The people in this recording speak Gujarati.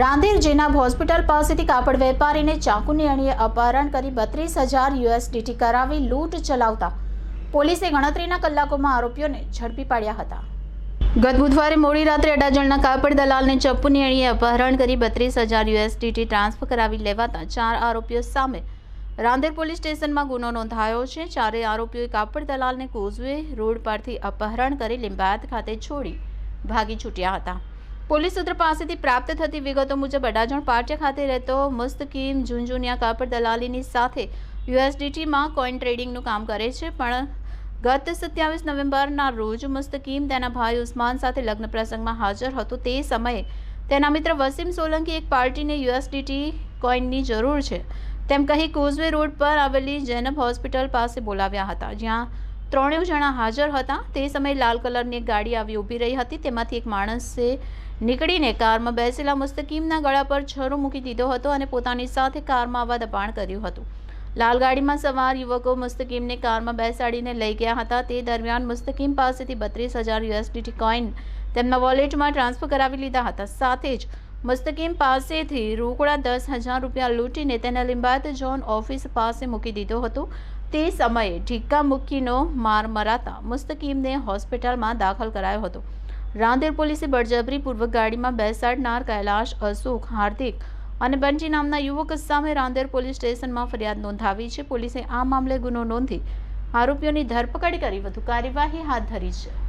રાંદેર જેનાબ હોસ્પિટલ પાસેથી કાપડ વેપારીને ચાકુની અણીએ અપહરણ કરી બત્રીસ હજાર યુએસડીટી કરાવી લૂંટ ચલાવતા પોલીસે ગણતરીના કલાકોમાં આરોપીઓને ઝડપી પાડ્યા હતા. ગત બુધવારે મોડી રાત્રે અડાજણના કાપડ દલાલને ચપ્પુની અણીએ અપહરણ કરી બત્રીસ હજાર યુએસડીટી ટ્રાન્સફર કરાવી લેવાતા ચાર આરોપીઓ સામે રાંદેર પોલીસ સ્ટેશનમાં ગુનો નોંધાયો છે. ચારેય આરોપીઓએ કાપડ દલાલને કોઝવે રોડ પરથી અપહરણ કરી લિંબાયત ખાતે છોડી ભાગી છૂટ્યા હતા. પોલીસ સૂત્ર પાસેથી પ્રાપ્ત થતી વિગતો મુજબ અડાજણ પાટિયા ખાતે રહેતો મુસ્તકીમ ઝુંઝુનિયા કાપડ દલાલીની સાથે યુએસડીટીમાં કોઈન ટ્રેડિંગનું કામ કરે છે, પણ ગત સત્યાવીસ નવેમ્બરના રોજ મુસ્તકીમ તેના ભાઈ ઉસ્માન સાથે લગ્ન પ્રસંગમાં હાજર હતો. તે સમયે તેના મિત્ર વસીમ સોલંકી એક પાર્ટીને યુએસડીટી કોઈનની જરૂર છે. તેમ કહી કોઝવે રોડ પર આવેલી જૈનબ હોસ્પિટલ પાસે બોલાવ્યા હતા, જ્યાં ત્રણેય જણા હાજર હતા. તે સમયે લાલ કલરની એક ગાડી આવી ઊભી રહી હતી. તેમાંથી એક માણસે નીકળીને કારમાં બેસેલા મુસ્તકીમના ગળા પર છરો મૂકી દીધો હતો અને પોતાની સાથે કારમાં આવવા દબાણ કર્યું હતું. લાલ ગાડીમાં સવાર યુવકો મુસ્તકીમને કારમાં બેસાડીને લઈ ગયા હતા. તે દરમિયાન મુસ્તકીમ પાસેથી બત્રીસ હજાર યુએસડીટી કોઈન તેમના વોલેટમાં ટ્રાન્સફર કરાવી લીધા હતા. સાથે જ મુસ્તકીમ પાસેથી રોકડા દસ હજાર રૂપિયા લૂંટીને તેને લિંબાયત ઝોન ઓફિસ પાસે મૂકી દીધો હતો. તે સમયે ઢીક્કા મુક્કીનો માર મરાતા મુસ્તકીમને હોસ્પિટલમાં દાખલ કરાયો હતો. રાંદેર પોલીસે બળજબરીપૂર્વક ગાડીમાં બેસાડનાર કૈલાશ, અશોક, હાર્દિક અને બંજી નામના યુવક સામે રાંદેર પોલીસ સ્ટેશનમાં ફરિયાદ નોંધાવી છે. પોલીસે આ મામલે ગુનો નોંધી આરોપીઓની ધરપકડ કરી વધુ કાર્યવાહી હાથ ધરી છે.